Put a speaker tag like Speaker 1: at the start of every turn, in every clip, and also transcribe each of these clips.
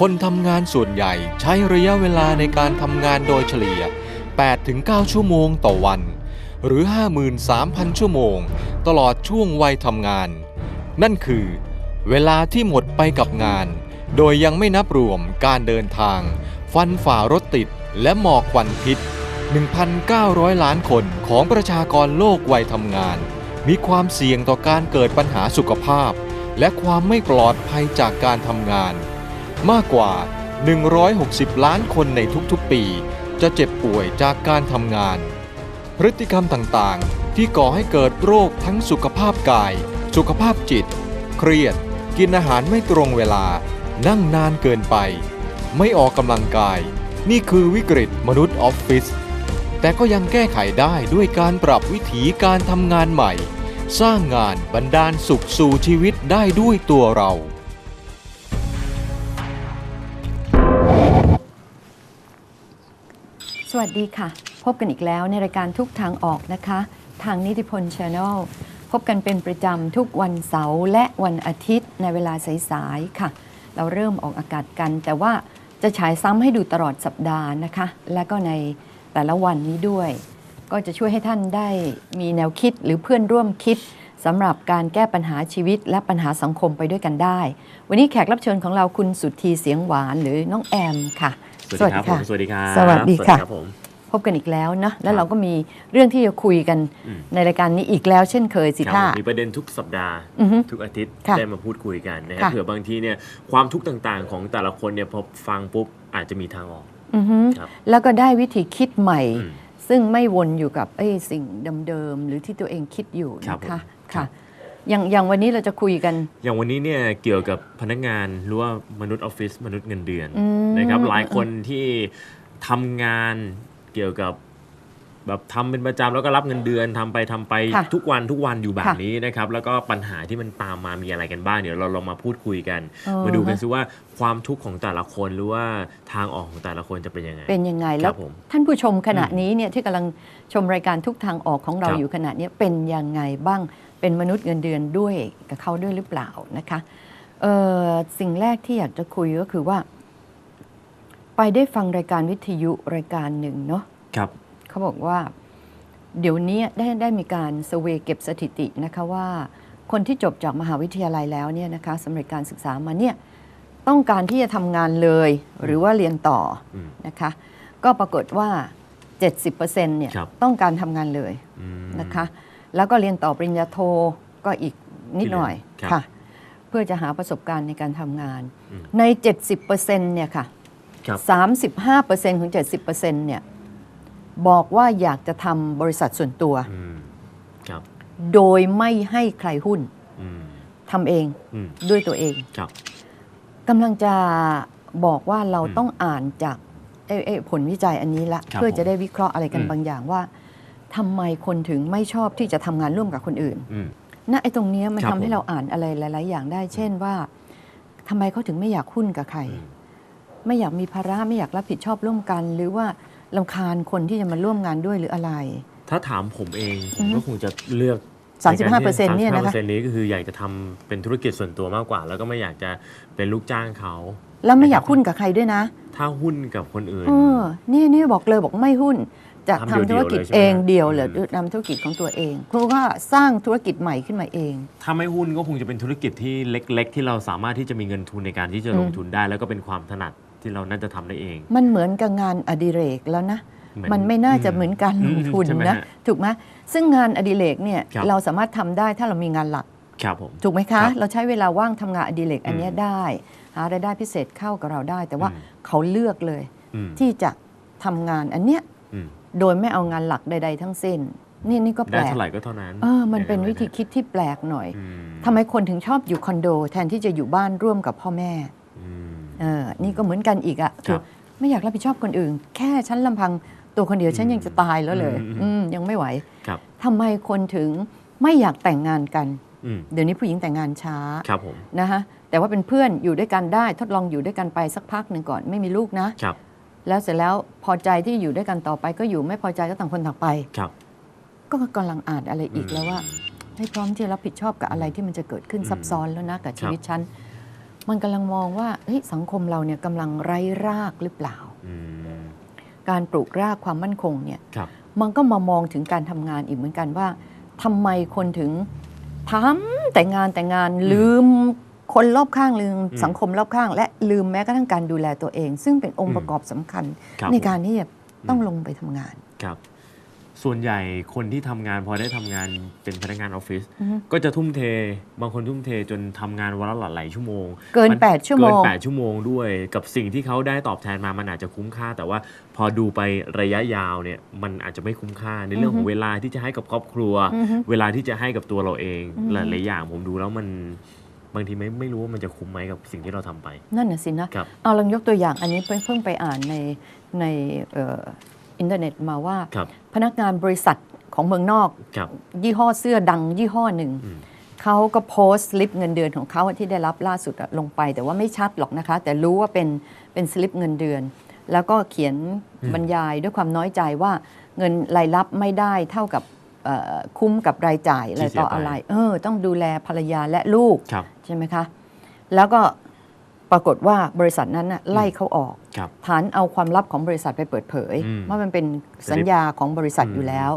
Speaker 1: คนทำงานส่วนใหญ่ใช้ระยะเวลาในการทำงานโดยเฉลี่ย 8-9 ชั่วโมงต่อวัน หรือ 53,000 ชั่วโมง ตลอดช่วงวัยทำงาน นั่นคือ เวลาที่หมดไปกับงาน โดยยังไม่นับรวมการเดินทาง ฟันฝ่ารถติดและหมอกควันพิษ 1,900 ล้านคนของประชากรโลกวัยทำงาน มีความเสี่ยงต่อการเกิดปัญหาสุขภาพ และความไม่ปลอดภัยจากการทำงาน มากกว่า 160 ล้านคนในทุกๆปี จะเจ็บป่วยจากการทำงาน พฤติกรรมต่างๆ ที่ก่อให้เกิดโรคทั้งสุขภาพกาย สุขภาพจิต เครียด กินอาหารไม่ตรงเวลา นั่งนานเกินไป ไม่ออกกำลังกาย นี่คือวิกฤตมนุษย์ออฟฟิศแต่ก็ยังแก้ไขได้ด้วยการปรับวิถีการทำงานใหม่ สร้างงานบรรดาลสุขสู่ชีวิตได้ด้วยตัวเรา
Speaker 2: สวัสดีค่ะ พบกันอีกแล้วในรายการทุกทางออกนะคะ ทางนิติพลช n แนลพบกันเป็นประจำทุกวันเสาร์และวันอาทิตย์ในเวลาสายๆค่ะ เราเริ่มออกอากาศกัน แต่ว่าจะฉายซ้ำให้ดูตลอดสัปดาห์นะคะ และก็ในแต่ละวันนี้ด้วย ก็จะช่วยให้ท่านได้มีแนวคิดหรือเพื่อนร่วมคิดสำหรับการแก้ปัญหาชีวิตและปัญหาสังคมไปด้วยกันได้ วันนี้แขกรับเชิญของเราคุณสุธีเสียงหวานหรือน้องแอมค่ะ
Speaker 3: สวัสดีครับผมสวัสดีครับ
Speaker 2: สวัสดีค่ะ
Speaker 3: ครับผม
Speaker 2: พบกันอีกแล้วนะ แล้วเราก็มีเรื่องที่จะคุยกัน
Speaker 3: อืม
Speaker 2: ในรายการนี้อีกแล้วเช่นเคยสิ
Speaker 3: ครับ
Speaker 2: ท่า
Speaker 3: ผมมีประเด็นทุกสัปดาห์
Speaker 2: อือฮึ
Speaker 3: ทุกอาทิตย์
Speaker 2: ค่ะ
Speaker 3: ได้มาพูดคุยกันนะครั
Speaker 2: ค่ะ
Speaker 3: บเผื่อบางทีเนี่ยความทุกข์ต่างๆ ของแต่ละคนเนี่ยพอฟังปุ๊บอาจจะมีทางออก
Speaker 2: อือฮึ
Speaker 3: ครับ
Speaker 2: แล้วก็ได้วิธีคิดใหม่
Speaker 3: อืม
Speaker 2: ซึ่งไม่วนอยู่กับไอ้สิ่งเดิมๆหรือที่ตัวเองคิดอยู่
Speaker 3: ครับ
Speaker 2: นะ
Speaker 3: ผม
Speaker 2: คะ
Speaker 3: ครั
Speaker 2: ค่ะ
Speaker 3: บ
Speaker 2: อย่างอย่างวันนี้เราจะคุยกัน
Speaker 3: อย่างวันนี้เนี่ยเกี่ยวกับพนักงานหรือว่ามนุษย์ออฟฟิศมนุษย์เงินเดือน
Speaker 2: อืม
Speaker 3: นะครับหลายคนที่ทำงานเกี่ยวกับ แบบทำเป็นประจำแล้วก็รับเงินเดือนทำไปทำไป
Speaker 2: ค่ะ
Speaker 3: ทุกวันทุกวันอยู่แบบ
Speaker 2: ค่ะ
Speaker 3: นี้นะครับ แล้วก็ปัญหาที่มันตามมามีอะไรกันบ้างเดี๋ยวเราลองมาพูดคุยกัน
Speaker 2: เออ
Speaker 3: มาดูกันซิว่าความทุกข์ของแต่ละคนหรือว่าทางออกของแต่ละคนจะเป็นยังไง
Speaker 2: เป็นยังไง
Speaker 3: ค
Speaker 2: แล้
Speaker 3: รั
Speaker 2: ว
Speaker 3: บผม
Speaker 2: ท่านผู้ชมขณะนี้เนี่ยที่กำลังชมรายการทุกทางออกของเรา
Speaker 3: ครับ
Speaker 2: อยู่ขณะนี้เป็นยังไงบ้างเป็นมนุษย์เงินเดือนด้วยกับเขาด้วยหรือเปล่านะคะเอ่อสิ่งแรกที่อยากจะคุยก็คือว่า ไปได้ฟังรายการวิทยุรายการหนึ่งเนาะ
Speaker 3: ครับ
Speaker 2: เขาบอกว่า เดี๋ยวนี้ได้ได้มีการสเวย์เก็บสถิตินะคะว่า คนที่จบจากมหาวิทยาลัยแล้วเนี่ยนะคะสำเร็จการศึกษามาเนี่ยต้องการที่จะทำงานเลยหรือว่าเรียนต่อ
Speaker 3: อืม
Speaker 2: นะคะ ก็ปรากฏว่า 70%เนี่ย
Speaker 3: ครับ
Speaker 2: ต้องการทำงานเลย
Speaker 3: อืม
Speaker 2: นะคะ แล้วก็เรียนต่อปริญญาโทก็อีกนิดหน่อย
Speaker 3: ครับ
Speaker 2: ค่ะ เพื่อจะหาประสบการณ์ในการทำงาน
Speaker 3: อืม
Speaker 2: ใน 70%เนี่ยค่ะ
Speaker 3: ครับ
Speaker 2: 35%ของ 70%เนี่ย บอกว่าอยากจะทำบริษัทส่วนตัว
Speaker 3: อืมครับ
Speaker 2: โดยไม่ให้ใครหุ้น
Speaker 3: อืม
Speaker 2: ทำเอง
Speaker 3: อืม
Speaker 2: ด้วยตัวเอง
Speaker 3: ครับ
Speaker 2: กำลังจะบอกว่าเรา
Speaker 3: อืม
Speaker 2: ต้องอ่านจากเอ้ยเอ้ยผลวิจัยอันนี้ละ
Speaker 3: ครับ
Speaker 2: เพื่อจะได้วิเคราะห์อะไรกัน
Speaker 3: อืม
Speaker 2: บางอย่างว่าทำไมคนถึงไม่ชอบที่จะทำงานร่วมกับคนอื่น
Speaker 3: อืม
Speaker 2: นะไอ้ตรงเนี้ยมัน
Speaker 3: ครับ
Speaker 2: ทำให้
Speaker 3: ผม
Speaker 2: เราอ่านอะไรหลาย ๆ อย่างได้ เช่นว่าทำไมเขาถึงไม่อยากหุ้นกับใคร
Speaker 3: อืม
Speaker 2: ไม่อยากมีภาระไม่อยากรับผิดชอบร่วมกัน หรือว่า ลำคาญคนที่จะมาร่วมงานด้วยหรืออะไร
Speaker 3: ถ้าถามผมเองผ
Speaker 2: อื
Speaker 3: ม
Speaker 2: อฮึ
Speaker 3: ก็คงจะเลือก
Speaker 2: 35%เนี่ยนะคะ
Speaker 3: 35%นี้ก็คืออยากจะทำเป็นธุรกิจส่วนตัวมากกว่า แล้วก็ไม่อยากจะเป็นลูกจ้างเขา
Speaker 2: แล้วไม่อยากหุ้นกับใครด้วยนะ
Speaker 3: ถ้าหุ้นกับคนอื่น
Speaker 2: เออนี่นี่บอกเลยบอกไม่หุ้นจะ
Speaker 3: ทำ
Speaker 2: ทำธุรกิจ
Speaker 3: เดี่ยวๆเลยใช่ไหม
Speaker 2: เองเดียว
Speaker 3: อืม
Speaker 2: หรือทำธุรกิจของตัวเองเพราะว่าสร้างธุรกิจใหม่ขึ้นมาเอง
Speaker 3: ถ้าไม่หุ้นก็คงจะเป็นธุรกิจที่เล็ก ๆ ที่เราสามารถที่จะมีเงินทุนในการที่จะลงทุนได้ แล้วก็เป็นความถนัด ที่เราน่าจะทำได้เอง
Speaker 2: มันเหมือนกับงานอดิเรกแล้วนะ
Speaker 3: เหมือน
Speaker 2: มันไม่น่าจะเหมือนการลงทุน
Speaker 3: ใช่ไหม
Speaker 2: นะ
Speaker 3: ฮะ
Speaker 2: ถูกไหมซึ่งงานอดิเรกเนี่ย
Speaker 3: ครับ
Speaker 2: เราสามารถทำได้ถ้าเรามีงานหลัก
Speaker 3: ครับผม
Speaker 2: ถูกไหม
Speaker 3: ครั
Speaker 2: คะ
Speaker 3: บ
Speaker 2: เราใช้เวลาว่างทำงานอดิเรกอันเนี้ย
Speaker 3: อืม
Speaker 2: ได้หารายได้พิเศษเข้ากับเราได้ แต่ว่า
Speaker 3: อืม
Speaker 2: เขาเลือกเลย
Speaker 3: อืม
Speaker 2: ที่จะทำงานอันเนี้ย
Speaker 3: อืม
Speaker 2: โดยไม่เอางานหลักใด ๆ ทั้งสิ้นนี่นี่ก็แป
Speaker 3: ได้
Speaker 2: ลก
Speaker 3: เท่าไหร่ก็เท่านั้น
Speaker 2: เออมันเป็นวิธีคิดที่แปลกหน่อย
Speaker 3: อืม
Speaker 2: ทำไมคนถึงชอบอยู่คอนโด แทนที่จะอยู่บ้านร่วมกับพ่อแม่
Speaker 3: อืม
Speaker 2: เออนี่ก็เหมือนกันอีกอะ
Speaker 3: ครับ
Speaker 2: ไม่อยากรับผิดชอบคนอื่น แค่ฉันลำพังตัวคนเดียวฉันยังจะตายแล้วเลย
Speaker 3: อืม
Speaker 2: อืมยังไม่ไหว
Speaker 3: ครับ
Speaker 2: ทำไมคนถึงไม่อยากแต่งงานกัน
Speaker 3: อืม
Speaker 2: เดี๋ยวนี้ผู้หญิงแต่งงานช้า
Speaker 3: ครับผม
Speaker 2: นะคะแต่ว่าเป็นเพื่อนอยู่ด้วยกันได้ทดลองอยู่ด้วยกันไปสักพักหนึ่งก่อนไม่มีลูกนะ
Speaker 3: ครับ
Speaker 2: แล้วเสร็จแล้วพอใจที่อยู่ด้วยกันต่อไปก็อยู่ไม่พอใจก็ต่างคนต่างไป
Speaker 3: ครับ
Speaker 2: ก็กำลังอ่านอะไรอีกแล้วว่า ให้พร้อมที่จะรับผิดชอบกับอะไรที่มันจะเกิดขึ้น
Speaker 3: อืม
Speaker 2: ซับซ้อนแล้วนะกับชีวิตฉัน มันกำลังมองว่าเฮ้ยสังคมเราเนี่ยกำลังไร้รากหรือเปล่า
Speaker 3: อืม
Speaker 2: การปลูกรากความมั่นคงเนี่ย
Speaker 3: ครับ
Speaker 2: มันก็มามองถึงการทำงานอีกเหมือนกันว่าทำไมคนถึงทำแต่งานแต่งานลืมคนรอบข้างลืม
Speaker 3: อืม
Speaker 2: สังคมรอบข้าง และลืมแม้กระทั่งการดูแลตัวเอง ซึ่งเป็นอง
Speaker 3: อื
Speaker 2: ค์
Speaker 3: ม
Speaker 2: ประกอบสำคัญ
Speaker 3: ครับ
Speaker 2: ในการที่จะต้อง
Speaker 3: อืม
Speaker 2: ลงไปทำงาน
Speaker 3: ครับ ส่วนใหญ่คนที่ทำงานพอได้ทำงานเป็นพนักงานออฟฟิศ
Speaker 2: อือฮึ
Speaker 3: ก็จะทุ่มเท บางคนทุ่มเทจนทำงานวันละหลายชั่วโมง
Speaker 2: เกิน
Speaker 3: มั
Speaker 2: 8ชั่วโมง
Speaker 3: เกิน 8 ชั่วโมงด้วย กับสิ่งที่เขาได้ตอบแทนมามันอาจจะคุ้มค่า แต่ว่าพอดูไประยะยาวเนี่ยมันอาจจะไม่คุ้มค่าในเรื่องของเวลาที่จะให้กับครอบครัว
Speaker 2: อือฮึ
Speaker 3: เวลาที่จะให้กับตัวเราเอง
Speaker 2: อือฮึ
Speaker 3: หลายๆอย่างผมดูแล้วมันบางทีไม่ไม่รู้ว่ามันจะคุ้มไหมกับสิ่งที่เราทำไป
Speaker 2: นั่นน่ะสินะ
Speaker 3: ครับ
Speaker 2: เอาลองยกตัวอย่างอันนี้เพิ่งเพิ่งไปอ่านในในเอ่ออินเทอร์เน็ตมาว่า
Speaker 3: ครับ
Speaker 2: พนักงานบริษัทของเมืองนอก
Speaker 3: ครับ
Speaker 2: ยี่ห้อเสื้อดังยี่ห้อหนึ่ง
Speaker 3: อืม
Speaker 2: เขาก็โพสต์สลิปเงินเดือนของเขาที่ได้รับล่าสุดอะลงไป แต่ว่าไม่ชัดหรอกนะคะ แต่รู้ว่าเป็นเป็นสลิปเงินเดือน แล้วก็เขียน
Speaker 3: อืม
Speaker 2: บรรยายด้วยความน้อยใจว่าเงินรายรับไม่ได้เท่ากับเอ่อคุ้มกับรายจ่ายอะไรต่ออะไร เออ ต้องดูแลภรรยาและลูก
Speaker 3: ครับ
Speaker 2: ใช่ไหมคะ แล้วก็ปรากฏว่าบริษัทนั้นน่ะไล่เขาออก
Speaker 3: ครับ
Speaker 2: ฐานเอาความลับของบริษัทไปเปิดเผย
Speaker 3: อืม
Speaker 2: ว่ามันเป็นสัญญาของบริษัท
Speaker 3: อืม
Speaker 2: อยู่แล้ว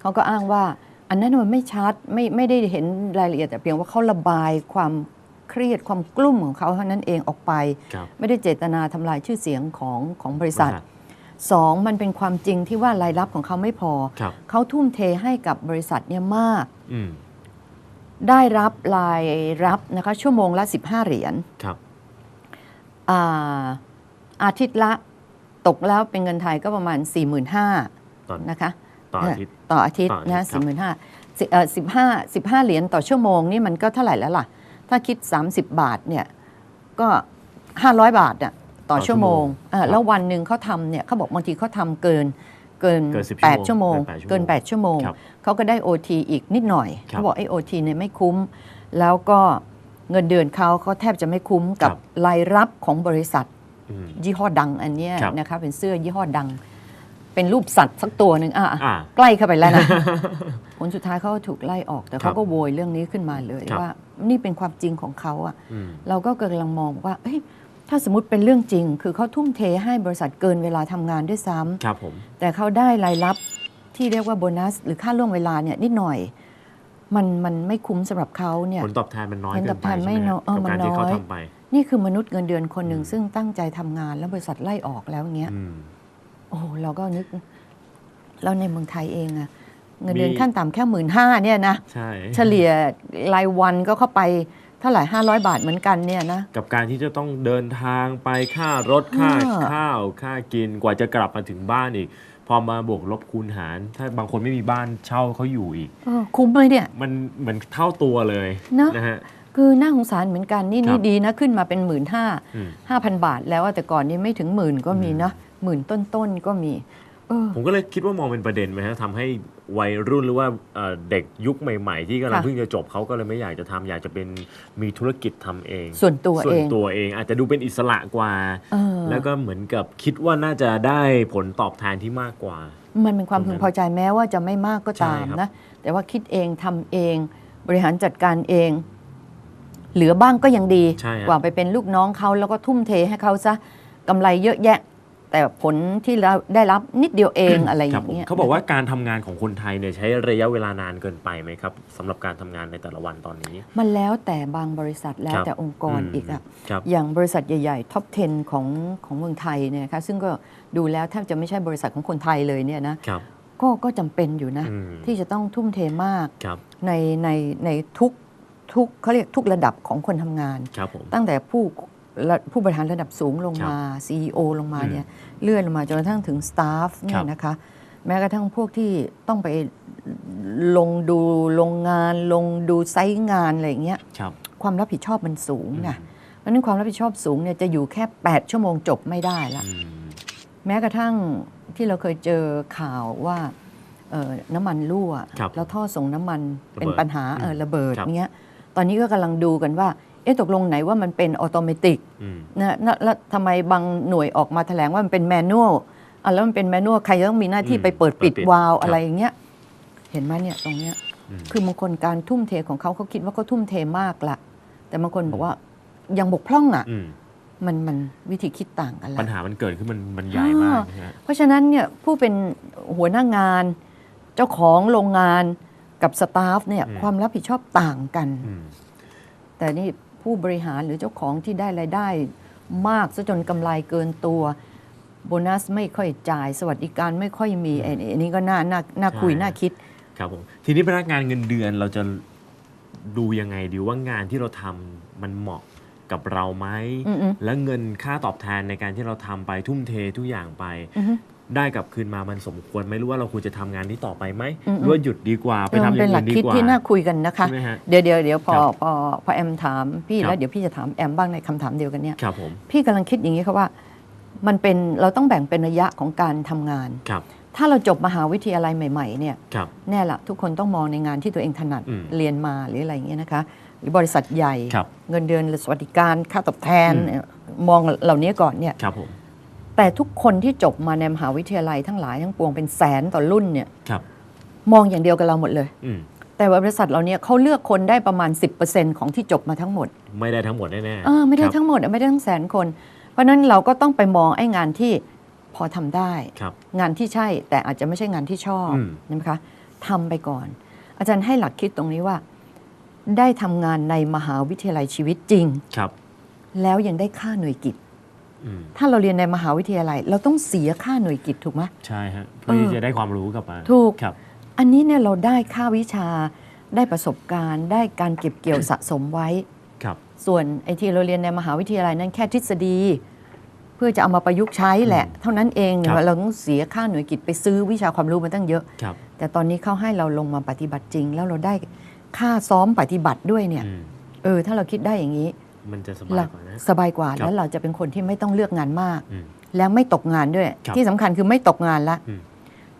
Speaker 2: เขาก็อ้างว่า อันนั้นมันไม่ชัดไม่ไม่ได้เห็นรายละเอียดแต่เพียงว่าเขาระบายความเครียดความกลุ้มของเขาเท่านั้นเองออกไป
Speaker 3: ครับ
Speaker 2: ไม่ได้เจตนาทำลายชื่อเสียงของของบริษัท
Speaker 3: บริษัท
Speaker 2: สองมันเป็นความจริงที่ว่ารายรับของเขาไม่พอ
Speaker 3: ครับ
Speaker 2: เขาทุ่มเทให้กับบริษัทเนี่ยมาก
Speaker 3: อืม
Speaker 2: ได้รับรายรับนะคะชั่วโมงละ 15 เหรียญ
Speaker 3: ครับ
Speaker 2: อ่าอาทิตย์ละตกแล้วเป็นเงินไทยก็ประมาณ 4 5 0 0 0
Speaker 3: ตอน
Speaker 2: นะคะ
Speaker 3: ต่ออาทิตย์
Speaker 2: ต่ออาทิตย์
Speaker 3: ต่ออาทิตย์
Speaker 2: นะครับสี่หมื่นห้าสิบห้าสิบห้าเหรียญต่อชั่วโมงนี่มันก็เท่าไหร่แล้วล่ะ ถ้าคิด 30 บาทเนี่ยก็500บาทอะต่อชั่วโมงอ่าแล้ววันหนึ่งเขาทำเนี่ยเขาบอกบางทีเขาทำเกินเกิน
Speaker 3: เกิน10
Speaker 2: 8ชั่วโมง
Speaker 3: เกิ
Speaker 2: เกิ
Speaker 3: น
Speaker 2: น8 ชั่วโมง
Speaker 3: ครับ
Speaker 2: เขาก็ได้ OT อีกนิดหน่อย
Speaker 3: ครับ
Speaker 2: เขาบอกไอ้โอทีเนี่ยไม่คุ้ม แล้วก็เงินเดือนเขาเขาแทบจะไม่คุ้มกับ
Speaker 3: ครับ
Speaker 2: รายรับของบริษัท
Speaker 3: อืม
Speaker 2: ยี่ห้อดังอันเนี้ย
Speaker 3: ครับ
Speaker 2: นะคะเป็นเสื้อยี่ห้อดัง เป็นรูปสัตว์สักตัวหนึ่งอะ
Speaker 3: อ่า
Speaker 2: ใกล้เข้าไปแล้วนะ ผลสุดท้ายเขาถูกไล่ออก แต่
Speaker 3: ครั
Speaker 2: เขา
Speaker 3: บ
Speaker 2: ก็โวยเรื่องนี้ขึ้นมาเลย
Speaker 3: ครับ
Speaker 2: ว่า นี่เป็นความจริงของเขาอะ
Speaker 3: อืม
Speaker 2: เราก็กำลังมองว่าเอ้ยถ้าสมมติเป็นเรื่องจริง คือเขาทุ่มเทให้บริษัทเกินเวลาทำงานด้วยซ้ำ
Speaker 3: ครับผม
Speaker 2: แต่เขาได้รายรับที่เรียกว่าโบนัส หรือค่าล่วงเวลาเนี่ยนิดหน่อย มันมันไม่คุ้มสำหรับเขาเนี่ย
Speaker 3: ผลตอบแทนมันน้อย
Speaker 2: ผล
Speaker 3: เกิ
Speaker 2: ตอนบ
Speaker 3: ไป
Speaker 2: แทนไม่
Speaker 3: ใช่ไหม
Speaker 2: น้อยเออ
Speaker 3: กับการที่
Speaker 2: มันน้
Speaker 3: เขา
Speaker 2: อย
Speaker 3: ทำไป
Speaker 2: นี่คือมนุษย์เงินเดือนคนหนึ่ง
Speaker 3: อืม
Speaker 2: ซึ่งตั้งใจทำงานแล้วบริษัทไล่ออกแล้วเงี้ย
Speaker 3: อืม
Speaker 2: โอ้โหเราก็นึกเราในเมืองไทยเองอะเงินเดือน
Speaker 3: มี
Speaker 2: ขั้นต่ำแค่หมื่นห้าเนี่ยนะ
Speaker 3: ใช่
Speaker 2: เฉลี่ยรายวันก็เข้าไปเท่าไหร่500บาทเหมือนกันเนี่ยนะ
Speaker 3: กับการที่จะต้องเดินทางไปค่ารถค่า
Speaker 2: อ่า
Speaker 3: ข้าวค่ากินกว่าจะกลับมาถึงบ้านอีกพอมาบวกลบคูณหาร ถ้าบางคนไม่มีบ้านเช่าเขาอยู่อีก
Speaker 2: เออคุ้มไหมเนี่ย
Speaker 3: มันเหมือนเท่าตัวเลย
Speaker 2: เนอะ
Speaker 3: นะฮะ
Speaker 2: คือน่าสงสารเหมือนกันนี่
Speaker 3: ครั
Speaker 2: นี่
Speaker 3: บ
Speaker 2: ดีนะขึ้นมาเป็นหมื่นห้า
Speaker 3: อืม
Speaker 2: ห้าพันบาทแล้วอะแต่ก่อนนี้ไม่ถึงหมื่นก็มีนะหมื่นต้นๆก็มีเออ
Speaker 3: ผมก็เลยคิดว่ามองเป็นประเด็นไหมฮะทำให้วัยรุ่นหรือว่าเอ่อเด็กยุคใหม่ ๆ ที่กำลัง
Speaker 2: ค่ะ
Speaker 3: เพิ่งจะจบเขาก็เลยไม่อยากจะทำอยากจะเป็นมีธุรกิจทำเอง
Speaker 2: ส่วนตัว
Speaker 3: ส่ว
Speaker 2: เอนง
Speaker 3: ตัวเอง อาจจะดูเป็นอิสระกว่า
Speaker 2: เออ
Speaker 3: แล้วก็เหมือนกับคิดว่าน่าจะได้ผลตอบแทนที่มากกว่า
Speaker 2: มันเป็นความ
Speaker 3: ตรงนั้
Speaker 2: พึ
Speaker 3: น
Speaker 2: งพอใจแม้ว่าจะไม่มากก็ตาม
Speaker 3: ใช่ครับ
Speaker 2: นะแต่ว่าคิดเองทำเอง บริหารจัดการเอง เหลือบ้างก็ยังดี
Speaker 3: ใช่ฮะ
Speaker 2: กว่าไปเป็นลูกน้องเขาแล้วก็ทุ่มเทให้เขาซะกำไรเยอะแยะ แต่ผลที่เราได้รับนิดเดียวเองอะไรอ
Speaker 3: ครับ
Speaker 2: ย่าง
Speaker 3: ผม
Speaker 2: เงี้ย
Speaker 3: เขาบอกว่าการทำงานของคนไทยเนี่ยใช้ระยะเวลานานเกินไปไหมครับสำหรับการทำงานในแต่ละวันตอนนี้
Speaker 2: มันแล้วแต่บางบริษัทแล้ว
Speaker 3: ครับ
Speaker 2: แต่องค์กร
Speaker 3: ม
Speaker 2: อีกอะ
Speaker 3: ครับ
Speaker 2: อย่างบริษัทใหญ่ๆ ท็อป 10 ของของเมืองไทยเนี่ยนะคะซึ่งก็ดูแล้วแทบจะไม่ใช่บริษัทของคนไทยเลยเนี่ยนะครับ ก็ก็จำเป็นอยู่นะ
Speaker 3: อืม
Speaker 2: ที่จะต้องทุ่มเทมาก
Speaker 3: ครับ
Speaker 2: ในในในทุก ทุกเขาเรียกทุกระดับของคนทำงาน
Speaker 3: ครับผม
Speaker 2: ตั้งแต่ผู้ระผู้บริหารระดับสูงลงมา
Speaker 3: ครับ
Speaker 2: CEO ลงมา
Speaker 3: อืม
Speaker 2: เนี่ยเลื่อนลงมาจนกระทั่งถึงสตาฟเนี่
Speaker 3: ครั
Speaker 2: ย
Speaker 3: บ
Speaker 2: นะคะ แม้กระทั่งพวกที่ต้องไปลงดูโรงงาน ลงดูไซต์งานอะไรอย่างเงี้ย
Speaker 3: ครับ
Speaker 2: ความรับผิดชอบมันสูงไง
Speaker 3: อืม
Speaker 2: เพราะฉะนั้นความรับผิดชอบสูงเนี่ยจะอยู่แค่ 8 ชั่วโมงจบไม่ได้ละ
Speaker 3: อืม
Speaker 2: แม้กระทั่งที่เราเคยเจอข่าวว่าเอ่อน้ำมันรั่ว
Speaker 3: ครับ
Speaker 2: แล้วท่อส่งน้ำมัน
Speaker 3: ระเบิด
Speaker 2: เป็นปัญหาเออระเบิด
Speaker 3: ครับ
Speaker 2: เนี้ย ตอนนี้ก็กำลังดูกันว่า เอ๊ะตกลงไหนว่ามันเป็นออโตเมติก
Speaker 3: อืม
Speaker 2: นะนะแล้วทำไมบางหน่วยออกมาแถลงว่ามันเป็นแมนนวลอะแล้วมันเป็นแมนนวลใครจะต้องมีหน้าที่
Speaker 3: อืม
Speaker 2: ไปเปิดปิด
Speaker 3: เปิดปิด
Speaker 2: วาล์ว
Speaker 3: ครับ
Speaker 2: อะไรอย่างเงี้ย เห็นไหมเนี่ยตรงเนี้ย
Speaker 3: อืม
Speaker 2: คือบางคนการทุ่มเทของเขาเขาคิดว่าเขาทุ่มเทมากละแต่บางคนบอกว่ายังบกพร่องอะ
Speaker 3: อืม
Speaker 2: มันมันวิธีคิดต่างกันละ
Speaker 3: ปัญหามันเกิดขึ้นมันมันใหญ่มากนะฮะ
Speaker 2: เพราะฉะนั้นเนี่ยผู้เป็นหัวหน้างาน เจ้าของโรงงาน กับสตาฟเนี่ย
Speaker 3: อืม
Speaker 2: ความรับผิดชอบต่างกัน
Speaker 3: อืม
Speaker 2: แต่นี่ผู้บริหารหรือเจ้าของที่ได้รายได้มากซะจนกำไรเกินตัว โบนัสไม่ค่อยจ่าย สวัสดิการไม่ค่อยมีไอ้อันนี้ก็น่าน่าน่าคุย
Speaker 3: ใช่
Speaker 2: น่าคิด
Speaker 3: ครับผมทีนี้พนักงานเงินเดือนเราจะดูยังไงดีว่างานที่เราทำมันเหมาะกับเราไหม
Speaker 2: อืม
Speaker 3: และเงินค่าตอบแทนในการที่เราทำไปทุ่มเททุกอย่างไป
Speaker 2: อือฮึ
Speaker 3: ได้กลับคืนมามันสมควรไหมหรู้ว่าเราควรจะทำงานนี้ต่อไปไหม
Speaker 2: อืม
Speaker 3: หรือว่าหยุดดีกว่าไปทำอ
Speaker 2: เป็
Speaker 3: ย่านง
Speaker 2: หลั
Speaker 3: อื่
Speaker 2: ก
Speaker 3: นดี
Speaker 2: คิด
Speaker 3: กว่า
Speaker 2: ที่น่าคุยกันนะคะ
Speaker 3: ใช่ไหมฮะ
Speaker 2: เดี๋ยวเดี๋ยวเดี๋ยวพอ
Speaker 3: ครับ
Speaker 2: พอพอแอมถามพี่
Speaker 3: ครับ
Speaker 2: แล้วเดี๋ยวพี่จะถามแอมบ้างในคำถามเดียวกันเนี่ย
Speaker 3: ครับผม
Speaker 2: พี่กำลังคิดอย่างนี้ค่ะว่า มันเป็นเราต้องแบ่งเป็นระยะของการทำงาน
Speaker 3: ครับ
Speaker 2: ถ้าเราจบมหาวิทยาลัยใหม่ๆเนี่ย
Speaker 3: ครับ
Speaker 2: แน่ละทุกคนต้องมองในงานที่ตัวเองถนัด
Speaker 3: อืม
Speaker 2: เรียนมาหรืออะไรอย่างเงี้ยนะคะ หรือบริษัทใหญ่
Speaker 3: ครับ
Speaker 2: เงินเดือนหรือสวัสดิการค่าตอบแทน
Speaker 3: อืม
Speaker 2: เนี่ยมองเหล่านี้ก่อนเนี่ย
Speaker 3: ครับผม
Speaker 2: แต่ทุกคนที่จบมาในมหาวิทยาลัยทั้งหลายทั้งปวงเป็นแสนต่อรุ่นเนี่ย
Speaker 3: ครับ
Speaker 2: มองอย่างเดียวกับเราหมดเลย
Speaker 3: อืม
Speaker 2: แต่ว่าบริษัทเราเนี่ยเขาเลือกคนได้ประมาณ 10%ของที่จบมาทั้งหมด
Speaker 3: ไม่ได้ทั้งหมดแน่ๆ
Speaker 2: เออไม่ได้
Speaker 3: ครับ
Speaker 2: ทั้งหมดอะไม่ได้ทั้งแสนคน เพราะฉะนั้นเราก็ต้องไปมองไอ้งานที่พอทำได้
Speaker 3: ครับ
Speaker 2: งานที่ใช่แต่อาจจะไม่ใช่งานที่ชอบ
Speaker 3: อืม
Speaker 2: นะคะทำไปก่อน อาจารย์ให้หลักคิดตรงนี้ว่า ได้ทำงานในมหาวิทยาลัยชีวิตจริง
Speaker 3: ครับ
Speaker 2: แล้วยังได้ค่าหน่วยกิจ
Speaker 3: อืม
Speaker 2: ถ้าเราเรียนในมหาวิทยาลัย เราต้องเสียค่าหน่วยกิจถูกไหม
Speaker 3: ใช่ฮะเพื่อที่
Speaker 2: เออ
Speaker 3: จะได้ความรู้กลับมา
Speaker 2: ถูก
Speaker 3: ครับ
Speaker 2: อันนี้เนี่ยเราได้ค่าวิชาได้ประสบการณ์ ได้การเก็บเกี่ยวสะสมไว้
Speaker 3: ครับ
Speaker 2: ส่วนไอ้ที่เราเรียนในมหาวิทยาลัยนั้นแค่ทฤษฎี เพื่อจะเอามาประยุกต์ใช้แหละ เท่านั้นเองเนี่ย
Speaker 3: ครับ
Speaker 2: เราต้องเสียค่าหน่วยกิจไปซื้อวิชาความรู้มาตั้งเยอะ
Speaker 3: ครับ
Speaker 2: แต่ตอนนี้เขาให้เราลงมาปฏิบัติจริง แล้วเราได้ค่าซ้อมปฏิบัติด้วยเนี่ย
Speaker 3: อืม
Speaker 2: เออถ้าเราคิดได้อย่างนี้
Speaker 3: มันจะสบาย
Speaker 2: เรา
Speaker 3: กว่านะ
Speaker 2: สบายกว่า
Speaker 3: ครับ
Speaker 2: แล้วเราจะเป็นคนที่ไม่ต้องเลือกงานมาก
Speaker 3: อืม
Speaker 2: แล้วไม่ตกงานด้วย
Speaker 3: ครับ
Speaker 2: ที่สำคัญคือไม่ตกงานละ
Speaker 3: อืม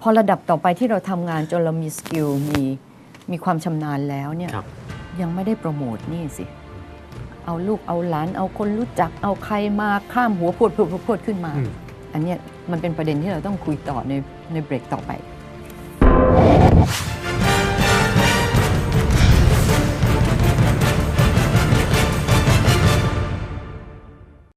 Speaker 2: พอระดับต่อไปที่เราทำงานจนเรามีสกิลมีมีความชำนาญแล้วเนี่ย
Speaker 3: ครับ
Speaker 2: ยังไม่ได้โปรโมทนี่สิ เอาลูกเอาหลาน เอาคนรู้จักเอาใครมาข้ามหัวพวดพวดพวดพวดขึ้นมา
Speaker 3: อืม
Speaker 2: อันเนี้ยมันเป็นประเด็นที่เราต้องคุยต่อในในเบรกต่อไป